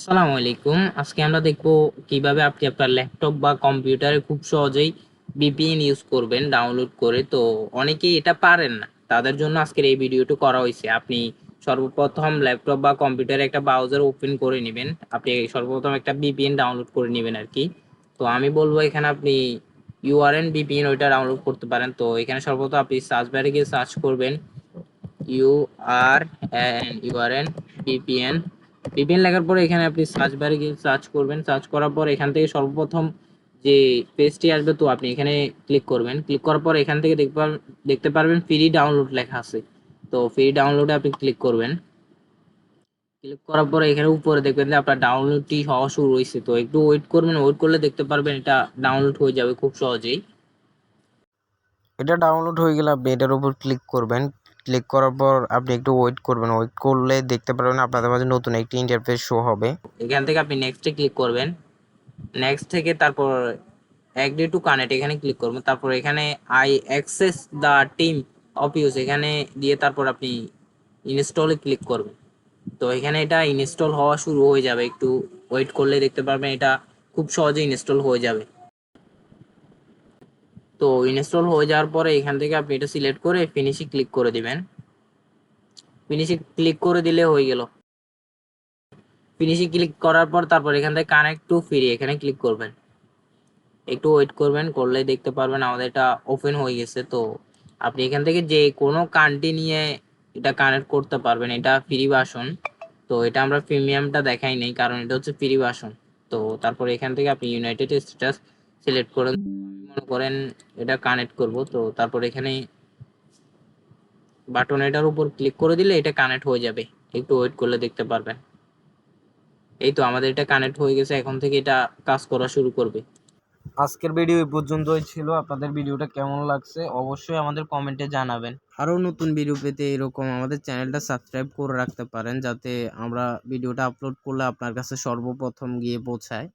আসসালামু আলাইকুম। আজকে আমরা দেখব কীভাবে আপনি আপনার ল্যাপটপ বা কম্পিউটারে খুব সহজেই ভিপিএন ইউজ করবেন ডাউনলোড করে। তো অনেকেই এটা পারেন না। তাদের জন্য আজকের এই ভিডিওটি করা হয়েছে। আপনি সর্বপ্রথম ল্যাপটপ বা কম্পিউটারে একটা ব্রাউজার ওপেন করে নেবেন। আপনি সর্বপ্রথম একটা ভিপিএন ডাউনলোড করে নেবেন আর কি। তো আমি বলব এখানে আপনি ইউআরএন ভিপিএন ওইটা ডাউনলোড করতে পারেন। তো এখানে সর্বপ্রথম আপনি সার্চ বারে গিয়ে সার্চ করবেন। UR N URN VPN VPN লেখার পরে এখানে আপনি সার্চ বারে গিয়ে সার্চ করবেন। সার্চ করার পর এখান থেকে সর্বপ্রথম যে পেজটি আসবে, তো আপনি এখানে ক্লিক করবেন। ক্লিক করার পর এখান থেকে দেখতে পারবেন ফ্রি ডাউনলোড লেখা আছে। তো ফ্রি ডাউনলোডে আপনি ক্লিক করবেন। ক্লিক করার পরে এখানে উপরে দেখবেন যে আপনার ডাউনলোডটি হওয়া শুরু হয়েছে। তো একটু ওয়েট করবেন। ওয়েট করলে দেখতে পারবেন এটা ডাউনলোড হয়ে যাবে খুব সহজেই। এটা ডাউনলোড হয়ে গেলে আপনি এটার উপর ক্লিক করবেন। ক্লিক করার পর আপনি একটু ওয়েট করবেন। ওয়েট করলে দেখতে পারবেন আপনাদের মাঝে নতুন একটি ইন্টারফেস শো হবে। এখান থেকে আপনি নেক্সটে ক্লিক করবেন। নেক্সট থেকে তারপর অ্যাগ্রি টু কানেক্ট এখানে ক্লিক করবেন। তারপর এখানে I access the team of use এখানে দিয়ে তারপর আপনি ইনস্টলে ক্লিক করবেন। তো এখানে এটা ইনস্টল হওয়া শুরু হয়ে যাবে। একটু ওয়েট করলে দেখতে পারবেন এটা খুব সহজে ইনস্টল হয়ে যাবে। তো ইনস্টল হয়ে যাওয়ার পরে এখান থেকে আপনি এটা সিলেক্ট করে ফিনিশে ক্লিক করে দিবেন। ফিনিশে ক্লিক করে দিলে হয়ে গেল। ফিনিশে ক্লিক করার পর তারপর এখান থেকে কানেক্ট টু ফ্রি এখানে ক্লিক করবেন। একটু ওয়েট করবেন করলে দেখতে পারবেন আমাদের এটা ওপেন হয়ে গেছে। তো আপনি এখান থেকে যে কোনো কান্ট্রি নিয়ে এটা কানেক্ট করতে পারবেন, এটা ফ্রি ভার্সন তো এটা আমরা প্রিমিয়ামটা দেখাই নাই, কারণ এটা হচ্ছে ফ্রি ভার্সন তো তারপর এখান থেকে আপনি ইউনাইটেড স্ট্যাটাস সিলেক্ট করেন মনে করেন এটা কানেক্ট করব, তো তারপর এখানে বাটন এটার উপর ক্লিক করে দিলে এটা কানেক্ট হয়ে যাবে। একটু ওয়েট করলে দেখতে পারবেন। এই তো আমাদের এটা কানেক্ট হয়ে গেছে, এখন থেকে এটা কাজ করা শুরু করবে। আজকের ভিডিও এই পর্যন্তই ছিল। আপনাদের ভিডিওটা কেমন লাগছে অবশ্যই আমাদের কমেন্টে জানাবেন। আরও নতুন ভিডিও পেতে এরকম আমাদের চ্যানেলটা সাবস্ক্রাইব করে রাখতে পারেন, যাতে আমরা ভিডিওটা আপলোড করলে আপনার কাছে সর্বপ্রথম গিয়ে পৌঁছায়।